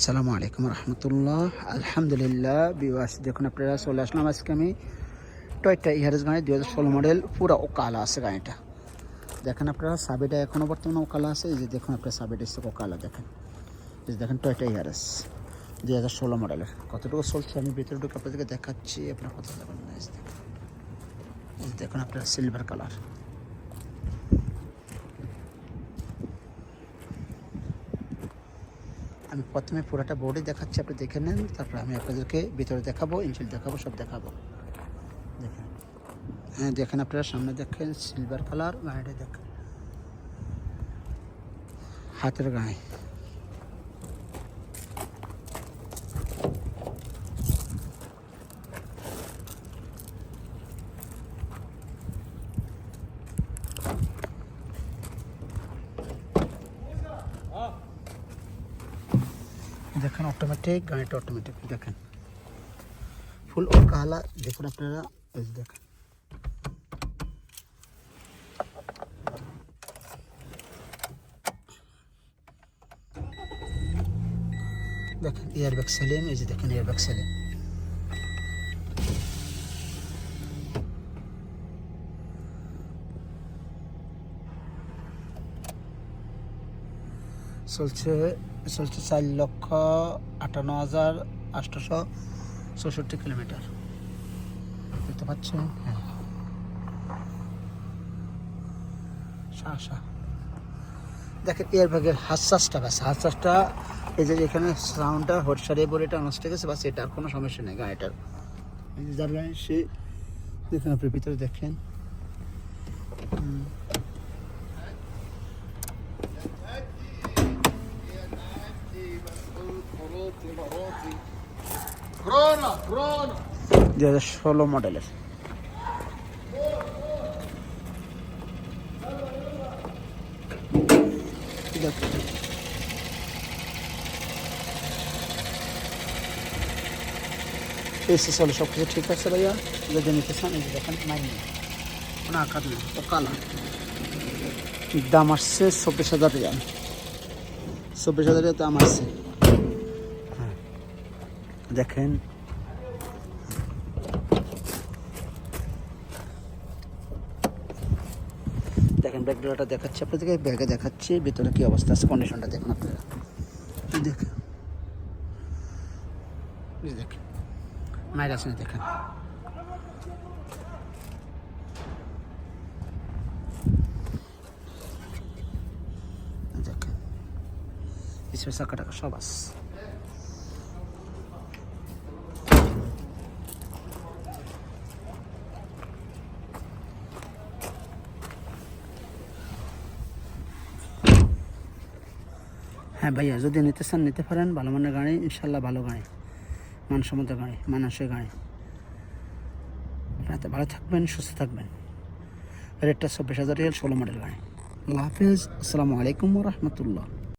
আসসালামু আলাইকুম রহমতুল্লাহ। আলহামদুলিল্লাহ, বিবাস, দেখুন আপনারা চলে আসলাম আজকে আমি টয়টা ইয়ারেস গাড়ি দুই হাজার ষোলো মডেল, পুরো ওকালা আছে গাড়িটা দেখেন আপনারা, সাবিটা এখনও বর্তমানে ওকালা আছে, এই যে দেখুন আপনার, সাবিটা এসছে ওকালা, দেখেন। এই যে দেখেন টয়টা ইয়ারেস দুই হাজার ষোলো মডেলের। কতটুকু চলছে আমি ভিতরে ঢুকে আপনাদেরকে দেখাচ্ছি, আপনার কথা দেখুন। দেখুন আপনার সিলভার কালার আমি প্রথমে পুরোটা বোর্ডে দেখাচ্ছি, আপনি দেখে নেন, তারপর আমি আপনাদেরকে ভিতরে দেখাবো ইঞ্চিল দেখাবো, সব দেখাবো। দেখেন। হ্যাঁ দেখেন আপনারা, সামনে দেখেন সিলভার কালার গাড়িটা দেখেন। হাতের গায়ে। দেখেন অটোমেটিক গাড়িটা অটোমেটিক দেখেন ফুল ও কালা দেখুন আপনারা এই যে দেখেন দেখেন এয়ারব্যাগ সেলিম এই যে দেখেন এয়ারব্যাগ সেলিম চলছে চলছে চার লক্ষ আটান্ন হাজার আটশোশো চৌষট্টি কিলোমিটার। দেখতে পাচ্ছেন? হ্যাঁ। দেখেন, এয়ারব্যাগের হাসাসটা বাস হাসাসটা, এই যে এখানে সাউন্ডটা হট বলে এটা নষ্ট গেছে বাস এটার কোনো সমস্যা নেই গাড়িটার। যার গাড়ি, সে, দেখেন আপনি ভিতরে দেখেন। দুই হাজার ষোলো মডেলের। এসি চলে সব কিছু ঠিক আছে ভাইয়া? যদি নিতে চান এই দেখেন মাইনি কোনো আকার নেই। ও কালা দাম আসছে চব্বিশ হাজার রিয়াল। চব্বিশ হাজার রিয়াল দাম আসছে। হ্যাঁ। দেখেন। দেখেন ব্যাকডোরটা দেখাচ্ছি আপনাদেরকে। ব্যাগে দেখাচ্ছি, ভিতরে কি অবস্থা আছে কন্ডিশনটা দেখুন আপনারা। দেখেন। দেখেন। মায়ের আসেন দেখেন এই দেখেন হ্যাঁ ভাইয়া, যদি নিতে চান, নিতে পারেন। ভালো মানের গাড়ি, ইনশাল্লাহ ভালো গাড়ি। মানসম্মত গাড়ি মানাসের গাড়ি। আপনারা ভালো থাকবেন, সুস্থ থাকবেন। রেটটা চব্বিশ হাজার রিয়াল, ষোলো মডেল গাড়ি। আল্লাহ হাফিজ। আসসালামু আলাইকুম রহমতুল্লাহ।